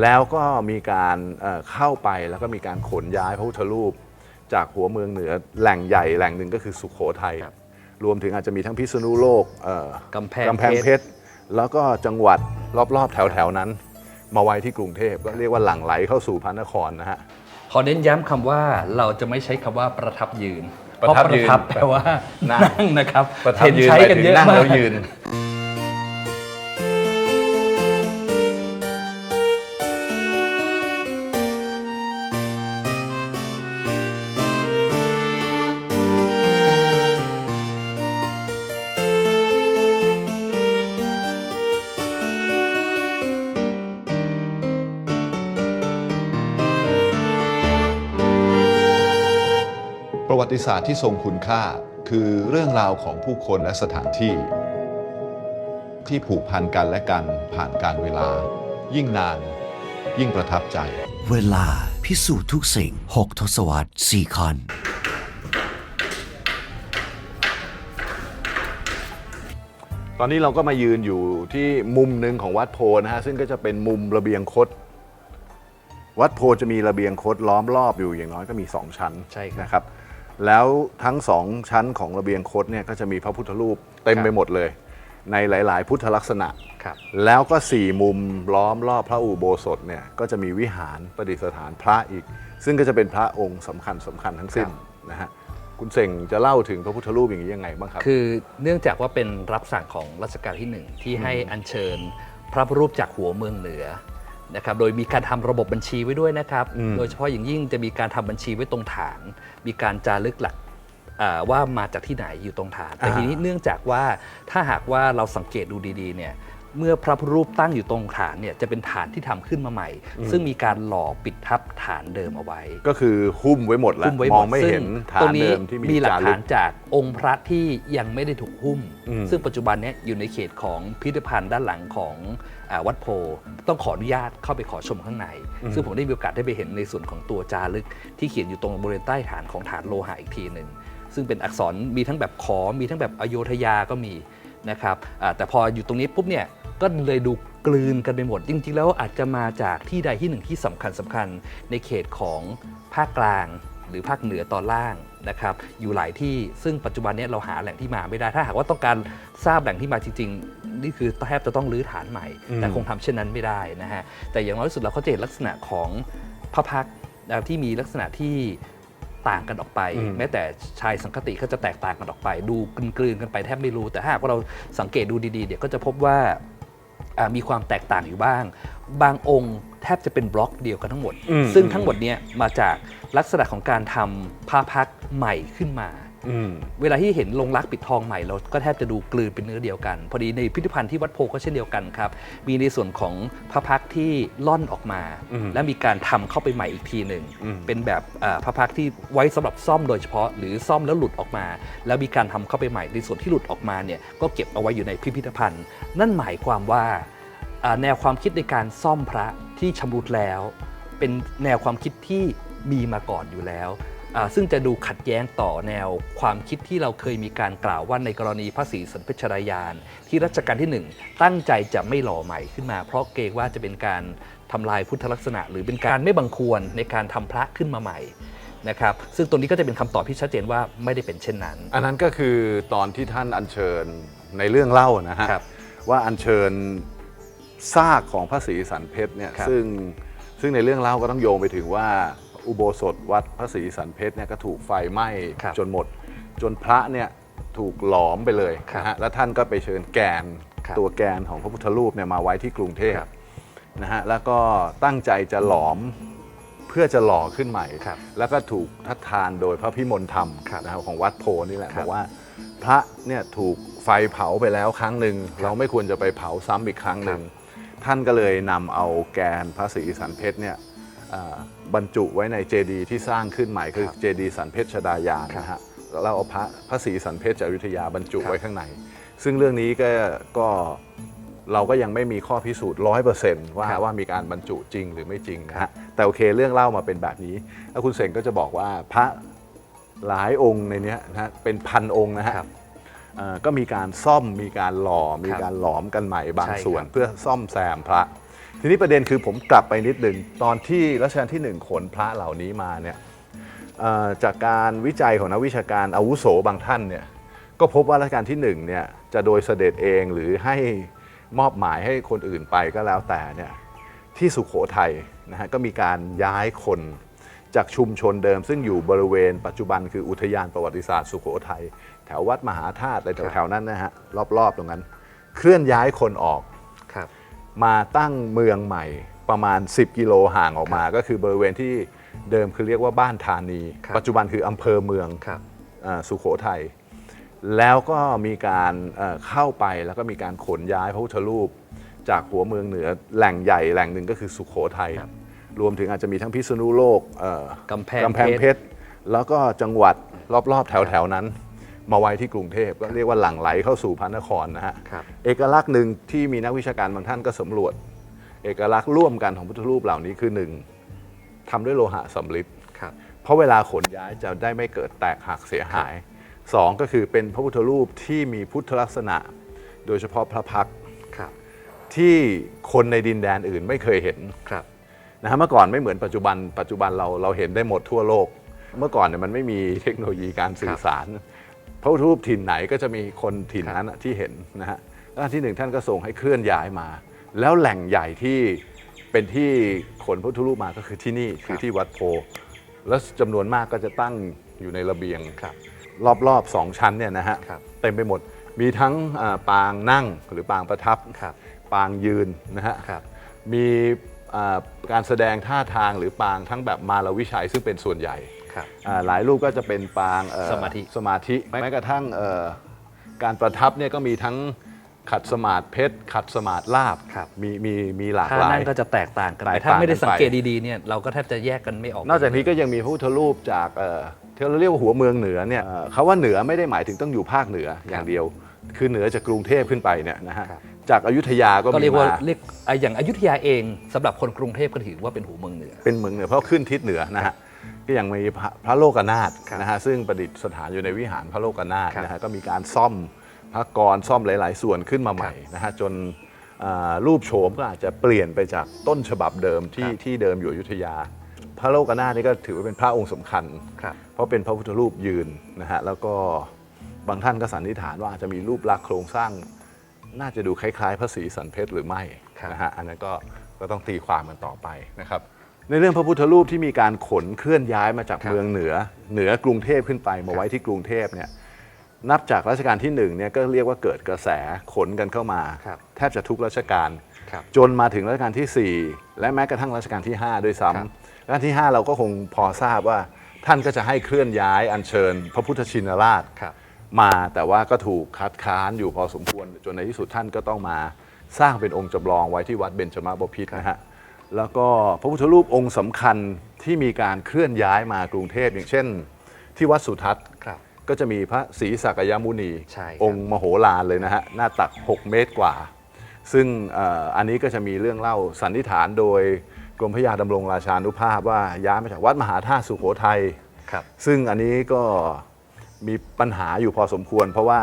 แล้วก็มีการเอ่อเข้าไปแล้วก็มีการขนย้ายพระพุทธรูป จากหัวเมืองเหนือแหล่งใหญ่แหล่งหนึ่งก็คือสุขโขทัยครับรวมถึงอาจจะมีทั้งพิษณุโลกเอ่อกำแพงกำแพงเพชรแล้วก็จังหวัดรอบๆแถวๆนั้น มาไว้ที่กรุงเทพก็เรียกว่าหลั่งไหลเข้าสู่พระนครนะฮะขอเน้นย้ำคำว่าเราจะไม่ใช้คำว่าประทับยืนประทับเพายืนประทับแปลว่านั่นั่งงนะครับประทับเห็นยืนใช้หมายกันถึงเยอะนั่งมาแล้กวยืน ประวัติศาสตร์ที่ทรงคุณค่า คือเรื่องราวของผู้คนและสถานที่ ที่ผูกพันกันและกันผ่านการเวลา ยิ่งนาน ยิ่งประทับใจ เวลาพิสูจน์ทุกสิ่ง 6 ทศวรรษ4คอนตอนนี้เราก็มายืนอยู่ที่มุมหนึ่งของวัดโพนะฮะซึ่งก็จะเป็นมุมระเบียงคดวัดโพจะมีระเบียงคดล้อมรอบอยู่อย่างน้อยก็มี 2 ชั้นใช่ครับนะครับ แล้วทั้งสองชั้นของระเบียงคดเนี่ยก็จะมีพระพุทธรูปเต็มครับไปหมดเลย ในหลาย ๆ พุทธลักษณะ ครับแล้วก็สี่มุมล้อมรอบพระอุโบสถเนี่ยก็จะมีวิหารประดิษฐานพระอีก ซึ่งก็จะเป็นพระองค์สำคัญสำคัญทั้งสิ้นครับนะฮะคุณเสงจะเล่าถึงพระพุทธรูปอย่างนี้ยังไงบ้างครับ คือเนื่องจากว่าเป็นรับสั่งของรัชกาลที่หนึ่งที่ให้อัญเชิญพระพุทธรูปจากหัวเมืองเหนือ นะครับโดยมีการทำระบบบัญชีไว้ด้วยนะครับอืมโดยเฉพาะอย่างยิ่งจะมีการทำบัญชีไว้ตรงฐาน มีการจารึกหลักอ่าว่ามาจากที่ไหนอยู่ตรงฐาน แต่ทีนี้เนื่องจากว่าถ้าหากว่าเราสังเกตดูดีๆเนี่ย เมื่อพระพุทธรูปตั้งอยู่ตรงฐานเนี่ยจะเป็นฐานที่ทำขึ้นมาใหม่ ซึ่งมีการหล่อปิดทับฐานเดิมเอาไว้ ก็คือหุ้มไว้หมดแล้วหุ้มไว้มหมองดไม่ซึ่งเห็นฐาตรนงนี้เดิมที่มีมีหลักจารึฐากนจากองค์พระที่ยังไม่ได้ถูกหุ้ม อืม ซึ่งปัจจุบันเนี้อยู่ในเขตของพิพิธภัณฑ์ด้านหลังของอาวัดโพธิ์ต้องขออนุญาตเข้าไปขอชมข้างใน ซึ่งผมได้มีโอกาสได้ไปเห็นในส่วนของตัวจารึก ที่เขียนอยู่ตรงบริเวณใต้ฐานของฐานโลหะอีกทีหนึ่งซึ่งเป็นอักษรมีทั้งแบบขอมีทั้งแบบอโยธยาก็มีนะครับอ่าแต่พออยู่ตรงนี้ปุ๊บเนี่ย ก็เลยดูกลืนกันไปหมด จริงๆ แล้วอาจจะมาจากที่ใดที่หนึ่งที่สำคัญสำคัญในเขตของภาคกลาง หรือภาคเหนือตอนล่างนะครับ อยู่หลายที่ซึ่งปัจจุบันเนี้เราหาแหล่งที่มาไม่ได้ ถ้าหากว่าต้องการทราบแหล่งที่มาจริงๆ นี่คือแทบจะต้องรื้อฐานใหม่ แต่คงทำเช่นนั้นไม่ได้นะฮะ แต่อย่างน้อยที่สุดเราก็จะเห็นลักษณะของพระพักตร์นะครับที่มีลักษณะที่ต่างกันออกไปอืมแม้แต่ชายสังคติก็จะแตกต่างกันออกไป ดูกลืนๆกันไปแทบไม่รู้ แต่ถ้าหากว่าเราสังเกตดูดีๆเดี๋ยวก็จะพบว่าอ่า มีความแตกต่างอยู่บ้าง บางองค์แทบจะเป็นบล็อกเดียวกันทั้งหมดอืมซึ่งทั้งหมดเนี้มาจากลักษณะของการทำผ้าพักใหม่ขึ้นมาอืม เวลาที่เห็นลงรักปิดทองใหม่เราก็แทบจะดูกลืนเป็นเนื้อเดียวกัน พอดีในพิพิธภัณฑ์ที่วัดโพก็เช่นเดียวกันครับ มีในส่วนของพระพักตร์ที่ล่อนออกมาอืมและมีการทำเข้าไปใหม่อีกทีหนึ่งอืมเป็นแบบอ่าพระพักตร์ที่ไว้สำหรับซ่อมโดยเฉพาะ หรือซ่อมแล้วหลุดออกมา แล้วมีการทำเข้าไปใหม่ในส่วนที่หลุดออกมาเนี่ยก็เก็บเอาไว้อยู่ในพิพิธภัณฑ์ นั่นหมายความว่าอ่าแนวความคิดในการซ่อมพระที่ชำรุดแล้ว เป็นแนวความคิดที่มีมาก่อนอยู่แล้วอ่า ซึ่งจะดูขัดแย้งต่อแนวความคิดที่เราเคยมีการกล่าวว่าในกรณีพระศรีสันเพชรายาน ที่รัชกาลที่หนึ่งตั้งใจจะไม่หล่อใหม่ขึ้นมา เพราะเกรงว่าจะเป็นการทำลายพุทธลักษณะ หรือเป็นการไม่บังควรในการทำพระขึ้นมาใหม่นะครับซึ่งตรงนี้ก็จะเป็นคำตอบที่ชัดเจนว่าไม่ได้เป็นเช่นนั้น อันนั้นก็คือตอนที่ท่านอัญเชิญในเรื่องเล่านะฮะครับว่าอัญเชิญซากของพระศรีสันเพชรเนี่ยครับซึ่งซึ่งในเรื่องเล่าก็ต้องโยงไปถึงว่า อุโบสถวัดพระศรีสันเพชรเนี่ยก็ถูกไฟไหม้ครับจนหมด จนพระเนี่ยถูกหลอมไปเลยครับนะฮะแล้วท่านก็ไปเชิญแกนครับตัวแกนของพระพุทธรูปเนี่ยมาไว้ที่กรุงเทพครับ นะฮะแล้วก็ตั้งใจจะหลอมเพื่อจะหล่อขึ้นใหม่ ครับ แล้วก็ถูกทัดทานโดยพระพิมลธรรมครับนะครับของวัดโพนี่แหละครับบอกว่า พระเนี่ยถูกไฟเผาไปแล้วครั้งหนึ่งเราไม่ควรจะไปเผาซ้ำอีกครั้งหนึ่งท่านก็เลยนำเอาแกนพระศรีสันเพชรเนี่ยอ่า บรรจุไว้ในเจดีย์ที่สร้างขึ้นใหม่คือครับเจดีย์สันเพชรชดายานนะฮะแล้วเราเอาพระพระศรีสันเพชรจากอยุธยาบรรจุครับไว้ข้างใน ซึ่งเรื่องนี้ก็ก็เราก็ยังไม่มีข้อพิสูจน์ร้อยเปอร์เซนต์ว่าครับว่ามีการบรรจุจริงหรือไม่จริงนะฮะแต่โอเคเรื่องเล่ามาเป็นแบบนี้แล้วคุณเสงก็จะบอกว่าพระหลายองค์ในเนี้ยนะฮะเป็นพันองค์นะฮะครับเอ่อก็มีการซ่อมมีการหล่อมีครับการหลอมกันใหม่บางใช่ครับส่วน เพื่อซ่อมแซมพระ ทีนี้ประเด็นคือผมกลับไปนิดหนึ่งตอนที่รัชกาลที่หนึ่งขนพระเหล่านี้มาเนี่ยจากการวิจัยของนักวิชาการอาวุโสบางท่านเนี่ยก็พบว่ารัชกาลที่หนึ่งเนี่ยจะโดยเสด็จเองหรือให้มอบหมายให้คนอื่นไปก็แล้วแต่เนี่ยที่สุขโขทัยนะฮะก็มีการย้ายคนจากชุมชนเดิม ซึ่งอยู่บริเวณปัจจุบันคืออุทยานประวัติศาสตร์สุขโขทัยแถววัดมหาธาตุอะไรแถวๆนั้นนะฮะรอบๆตรงนั้น เคลื่อนย้ายคนออก มาตั้งเมืองใหม่ประมาณ 10 กิโลห่างออกมา ก็คือบริเวณที่เดิมคือเรียกว่าบ้านธานี ครับ ปัจจุบันคืออำเภอเมือง ครับอ่าสุโขทัยแล้วก็มีการเอ่อเข้าไปแล้วก็มีการขนย้ายพระพุทธรูป จากหัวเมืองเหนือแหล่งใหญ่แหล่งหนึ่งก็คือสุโขทัยครับรวมถึงอาจจะมีทั้งพิษณุโลกเอ่อกำแพงกำแพงเพชร แล้วก็จังหวัดรอบๆแถวๆนั้น มาไว้ที่กรุงเทพก็เรียกว่าหลั่งไหลเข้าสู่พระนครนะฮะครับ เอกลักษณ์หนึ่งที่มีนักวิชาการบางท่านก็สำรวจ เอกลักษณ์ร่วมกันของพุทธรูปเหล่านี้คือหนึ่งทำด้วยโลหะสำริดครับ เพราะเวลาขนย้ายจะได้ไม่เกิดแตกหักเสียหายสองก็คือเป็นพระพุทธรูปที่มีพุทธลักษณะ โดยเฉพาะพระพักตร์ครับ ที่คนในดินแดนอื่นไม่เคยเห็น ครับ นะฮะเมื่อก่อนไม่เหมือนปัจจุบันปัจจุบันเราเราเห็นได้หมดทั่วโลก เมื่อก่อนเนี่ยมันไม่มีเทคโนโลยีการสื่อสารพ ระพุทธรูปถิ่นไหนก็จะมีคนถิ่นนั้นน่ะที่เห็นนะฮะแล้วอันที่หนึ่งท่านก็ส่งให้เคลื่อนย้ายมา แล้วแหล่งใหญ่ที่เป็นที่ขนพระพุทธรูปมาก็คือที่นี่คือที่วัดโพ แล้วจำนวนมากก็จะตั้งอยู่ในระเบียงครับ รอบๆสองชั้นเนี่ยนะฮะครับเต็มไปหมดมีทั้งอ่าปางนั่งหรือปางประทับครับปางยืนนะฮะครับมีอ่าการแสดงท่าทางหรือปางทั้งแบบมารวิชัยซึ่งเป็นส่วนใหญ่ ครับอ่าหลายรูปก็จะเป็นปางเอ่อสมาธิ สมาธิแม้กระทั่งเอ่อการประทับเนี่ยก็มีทั้งขัดสมาธิเพชรขัดสมาธิลาบครับมีมีมีหลากถ้าหลาย นั่งก็จะแตกต่างกันแตไปกต่างถ้าไม่ได้กันไปสังเกตดีๆเนี่ยเราก็แทบจะแยกกันไม่ออก นอกจากนี้ก็ยังมีพระพุทธรูปจากเอ่อที่เราเรียกว่าหัวเมืองเหนือเนี่ยเอ่อคาว่าเหนือไม่ได้หมายถึงต้องอยู่ภาคเหนืออย่างเดียว คือเหนือจากกรุงเทพขึ้นไปเนี่ยนะฮะครับ จากอายุทยาก็ก็มีเรียกว่ามาเรียกอะอย่างอยุธยาเองสำหรับคนกรุงเทพก็ถือว่าเป็นหูเมืองเหนือ เป็นเมืองเหนือเพราะขึ้นทิศเหนือนะฮะ ก็ยังมีพระพระโลกนาถครับนะฮะซึ่งประดิษฐานอยู่ในวิหารพระโลกนาถครับนะฮะก็มีการซ่อมพระกรซ่อมหลาย ๆ ส่วนขึ้นมาใหม่นะฮะจนอ่ารูปโฉมก็อาจจะเปลี่ยนไปจากต้นฉบับเดิมที่ที่เดิมอยู่อยุธยา พระโลกนาถนี่ก็ถือว่าเป็นพระองค์สำคัญครับเพราะเป็นพระพุทธรูปยืนนะฮะแล้วก็บางท่านก็สันนิษฐานว่าอาจจะมีรูปลักษณ์โครงสร้าง น่าจะดูคล้าย ๆ พระศรีสันเพชรหรือไม่ครับนะฮะอันนั้นก็ก็ต้องตีความกันต่อไปนะครับ ในเรื่องพระพุทธรูปที่มีการขนเคลื่อนย้ายมาจากครับเมืองเหนือ เหนือกรุงเทพขึ้นไปมาไว้ที่กรุงเทพเนี่ยนับจากรัชกาลที่หนึ่งเนี่ยก็เรียกว่าเกิดกระแสขนกันเข้ามาครับแทบจะทุกรัชกาลครับจนมาถึงรัชกาลที่ 4 และแม้กระทั่งรัชกาลที่ 5 ด้วยซ้ครับำรัชกาลที่ 5 เราก็คงพอทราบว่าท่านก็จะให้เคลื่อนย้ายอัญเชิญ พระพุทธชินราชครับมาแต่ว่าก็ถูกคัดค้านอยู่พอสมควร จนในที่สุดท่านก็ต้องมาสร้างเป็นองค์จำลองไว้ที่วัดเบญจมาบพิตรนะฮะ แล้วก็พระพุทธรูปองค์สำคัญที่มีการเคลื่อนย้ายมากรุงเทพอย่างเช่น ที่วัดสุทัศน์ครับ ก็จะมีพระศรีสักยมุนี ใช่ครับ องค์มโหฬารเลยนะฮะ หน้าตัก 6 เมตรกว่า ซึ่งเอ่ออันนี้ก็จะมีเรื่องเล่าสันนิษฐานโดยกรมพระยาดำรงราชานุภาพว่าย้ายมาจากวัดมหาธาตุสุโขทัย ครับ ซึ่งอันนี้ก็มีปัญหาอยู่พอสมควร เพราะว่า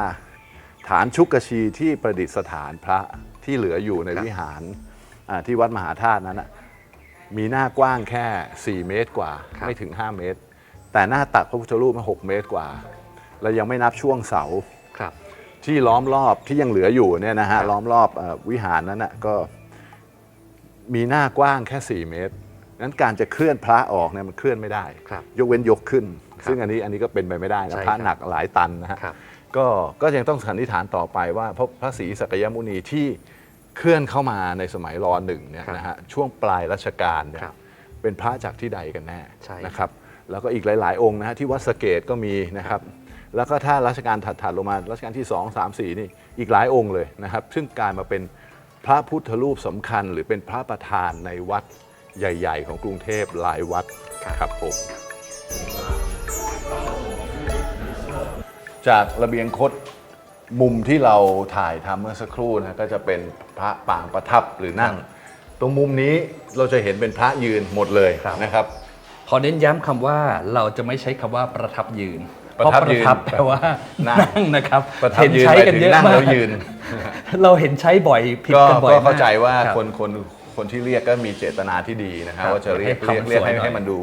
ฐานชุกกชีที่ประดิษฐานพระที่เหลืออยู่ในครับวิหารอ่า ที่วัดมหาธาตุนั้นนะมีหน้ากว้างแค่ 4 เมตรกว่า ไม่ถึง 5 เมตร แต่หน้าตักพระพุทธรูปมัน6เมตรกว่า แล้วยังไม่นับช่วงเสาครับที่ล้อมรอบที่ยังเหลืออยู่เนี่ยนะครัฮะบล้อมรอบเออวิหารนั้นนะก็มีหน้ากว้างแค่ 4 เมตรนั้นการจะเคลื่อนพระออกเนี่ยมันเคลื่อนไม่ได้ครับยกเว้นยกขึ้นครับซึ่งอันนี้อันนี้ก็เป็นไปไม่ได้นะใช่พระครับหนักหลายตันนะฮะครับก็ก็ยังต้องสันนิษฐานต่อไปว่าพระพระศรีสักยมุนีที่ เคลื่อนเข้ามาในสมัยรอหนึ่งเนี่ยครับนะฮะช่วงปลายรัชกาลเนี่ยครับเป็นพระจากที่ใดกันแน่ใช่นะครับแล้วก็อีกหลาย ๆ องค์นะฮะที่วัดสะเกตก็มีนะครับแล้วก็ถ้ารัชกาลถัดๆลงมารัชกาลที่ 2 3 4 นี่อีกหลายองค์เลยนะครับ ซึ่งกลายมาเป็นพระพุทธรูปสำคัญ หรือเป็นพระประธานในวัดใหญ่ ๆ ของกรุงเทพหลายวัดครับผมจากระเบียงคด มุมที่เราถ่ายทำเมื่อสักครู่นะก็จะเป็นพระปางประทับหรือนั่ง ตรงมุมนี้เราจะเห็นเป็นพระยืนหมดเลยครับนะครับขอเน้นย้ำคำว่าเราจะไม่ใช้คำว่าประทับยืนประทับเพายืนประทับแปลว่านั่นั่งงนะครับประทับเห็นยืนใช้หมายกันถึงเยอะนั่งมาแล้วกยืนเราเห็นใช้บ่อยผิดก็กันบ่อยก็มากเข้าใจว่ารับคนคน คนที่เรียกก็มีเจตนาที่ดีนะครับครับว่าจะเรียกให้เรียกคำเรียกให้สวยหน่อยให้มันดู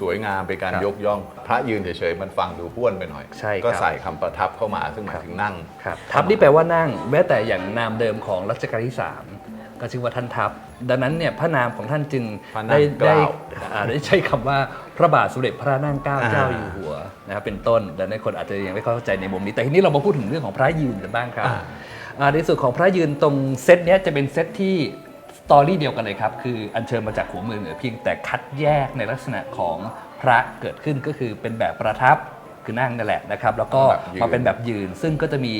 สวยงามเป็นการครับยกย่อง พระยืนเฉยๆมันฟังดูพ้วนไปหน่อยใช่ครับก็ใส่คำประทับเข้ามาซึ่งหมายถึงนั่งครับทับนี่แปลว่านั่ง แม้แต่อย่างนามเดิมของรัชกาลที่ 3ก็ชื่อว่าท่านทัพ ดังนั้นเนี่ยพระนามของท่านจึงพระนั่งได้เกได้ล้าอ่าได้ใช้คำว่าพระบาทสมเด็จพระนั่งเกล้าอ่าเจ้าอยู่หัวนะครับเป็นต้นดังนั้นคนอาจจะยังไม่เข้าใจในมุมนี้ แต่ทีนี้เรามาพูดถึงเรื่องของพระยืนกันบ้างครับอ่าในส่วนของพระยืนตรงเซตเนี้ยจะเป็นเซตที่ส ตอรี่เดียวกันเลยครับ คืออัญเชิญมาจากหัวเมืองเหนือเพียงแต่คัดแยกในลักษณะของพระเกิดขึ้นก็คือเป็นแบบประทับคือนั่งนั่นแหละนะครับ แล้วก็แบบยืนมาเป็นแบบยืน ซึ่งก็จะมี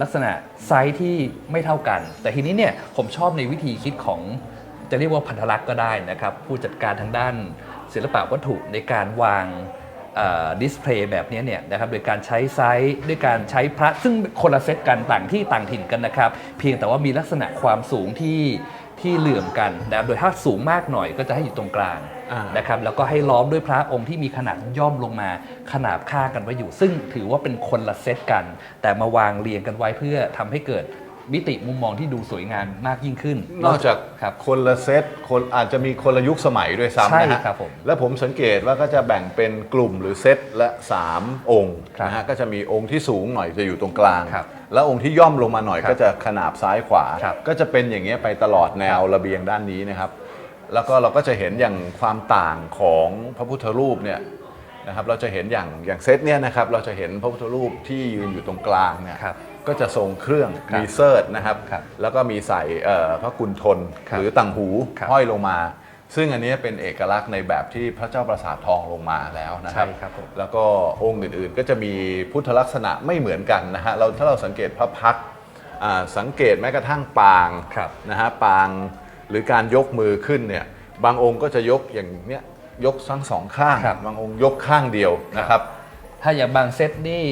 ลักษณะไซส์ที่ไม่เท่ากัน แต่ทีนี้เนี่ยผมชอบในวิธีคิดของจะเรียกว่าพันธลักษณ์ก็ได้นะครับ ผู้จัดการทางด้านศิลปะวัตถุในการวางดิสเพลย์แบบนี้เนี่ยนะครับโดยการใช้ไซส์ด้วยการใช้พระซึ่งคนละเซตกันต่างที่ต่างถิ่นกันนะครับ เพียงแต่ว่ามีลักษณะความสูงที่ ที่เหลื่อมกันนะครับโดยถ้าสูงมากหน่อยก็จะให้อยู่ตรงกลางอ่านนะครับแล้วก็ให้ล้อมด้วยพระองค์ที่มีขนาดย่อมลงมาขนาบข้างกันไว้อยู่ ซึ่งถือว่าเป็นคนละเซตกัน แต่มาวางเรียงกันไว้เพื่อทำให้เกิดมิติมุมมองที่ดูสวยงามมากยิ่งขึ้น นอกจากครับคนละเซตคนอาจจะมีคนละยุคสมัยด้วยซ้ำใช่นะฮะครับผมแล้วผมสังเกตว่าก็จะแบ่งเป็นกลุ่มหรือเซตละ 3 องค์ครับนะฮะก็จะมีองค์ที่สูงหน่อยจะอยู่ตรงกลาง ครับ แล้วองค์ที่ย่อมลงมาหน่อยครับก็จะขนาบซ้ายขวาครับก็จะเป็นอย่างเงี้ยไปตลอดแนวระเบียงด้านนี้นะครับ แล้วก็เราก็จะเห็นอย่างความต่างของพระพุทธรูปเนี่ยนะครับเราจะเห็นอย่างอย่างเซตเนี่ยนะครับเราจะเห็นพระพุทธรูปที่ยืนอยู่ตรงกลางเนี่ยครับก็จะทรงเครื่องครับมีเซิร์ตนะครับครับ แล้วก็มีใส่เอ่อพระกุณฑลครับหรือต่างหูครับห้อยลงมา ซึ่งอันนี้เป็นเอกลักษณ์ในแบบที่พระเจ้าประสาททองลงมาแล้วนะครับ ใช่ครับผม แล้วก็องค์อื่นๆ ก็จะมีพุทธลักษณะไม่เหมือนกันนะฮะเราถ้าเราสังเกตพระพักตร์อ่าสังเกตแม้กระทั่งปางครับนะฮะปางหรือการยกมือขึ้นเนี่ยบางองค์ก็จะยกอย่างเนี้ยยกทั้งสองข้างครับบางองค์ยกข้างเดียวนะครับ ถ้าอย่างบางเซตนี่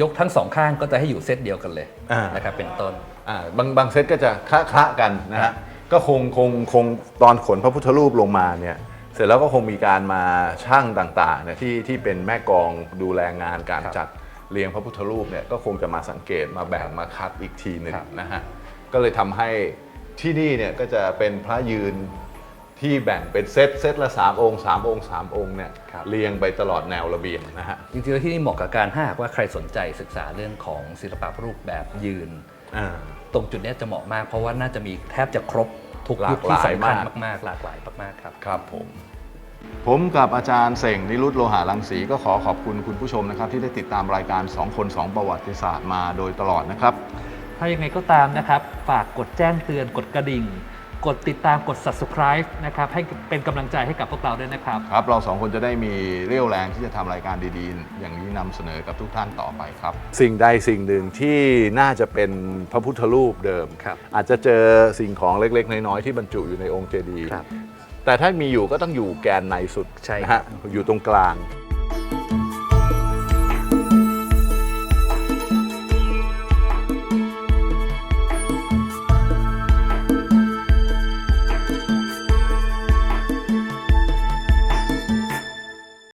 ยกทั้งสองข้างก็จะให้อยู่เซตเดียวกันเลยอ่าน นะครับเป็นต้น อ่าบางบางเซตก็จะคละคละกันนะฮะ ก็คงคงคงตอนขนพระพุทธรูปลงมาเนี่ยเสร็จแล้วก็คงมีการมาช่างต่างๆเนี่ยที่ที่เป็นแม่กองดูแลงานการครับจัดเรียงพระพุทธรูปเนี่ยก็คงจะมาสังเกตมาแบ่งมาคัดอีกทีหนึ่งครับนะฮะก็เลยทำให้ที่นี่เนี่ยก็จะเป็นพระยืนที่แบ่งเป็นเซตเซตละ 3 องค์ 3 องค์ 3 องค์เนี่ยครับเรียงไปตลอดแนวระเบียงนะฮะจริงๆแล้วที่นี่เหมาะกับการถ้าหากว่าใครสนใจศึกษาเรื่องของศิลปะรูปแบบยืนอ่า ตรงจุดเนี้ยจะเหมาะมาก เพราะว่าน่าจะมีแทบจะครบทุกหลากยุคที่สำคัญหลายมากมากๆ หลากหลายมากๆครับครับผม ผมกับอาจารย์เส่งนิรุตโลหะรังสีก็ขอขอบคุณคุณผู้ชมนะครับ ที่ได้ติดตามรายการ 2 คน 2 ประวัติศาสตร์มาโดยตลอดนะครับ ถ้ายังไงก็ตามนะครับ ฝากกดแจ้งเตือนกดกระดิ่ง กดติดตามกด subscribe นะครับให้เป็นกำลังใจให้กับพวกเราด้วยนะครับ ครับเราสองคนจะได้มีเรี่ยวแรงที่จะทำรายการดีๆ อย่างนี้นำเสนอกับทุกท่านต่อไปครับ สิ่งใดสิ่งหนึ่งที่น่าจะเป็นพระพุทธรูปเดิม ครับ อาจจะเจอสิ่งของเล็ก ๆ น้อยๆที่บรรจุอยู่ในองค์เจดีย์ครับ แต่ถ้ามีอยู่ก็ต้องอยู่แกนในสุดใช่นะครัฮะบ อยู่ตรงกลาง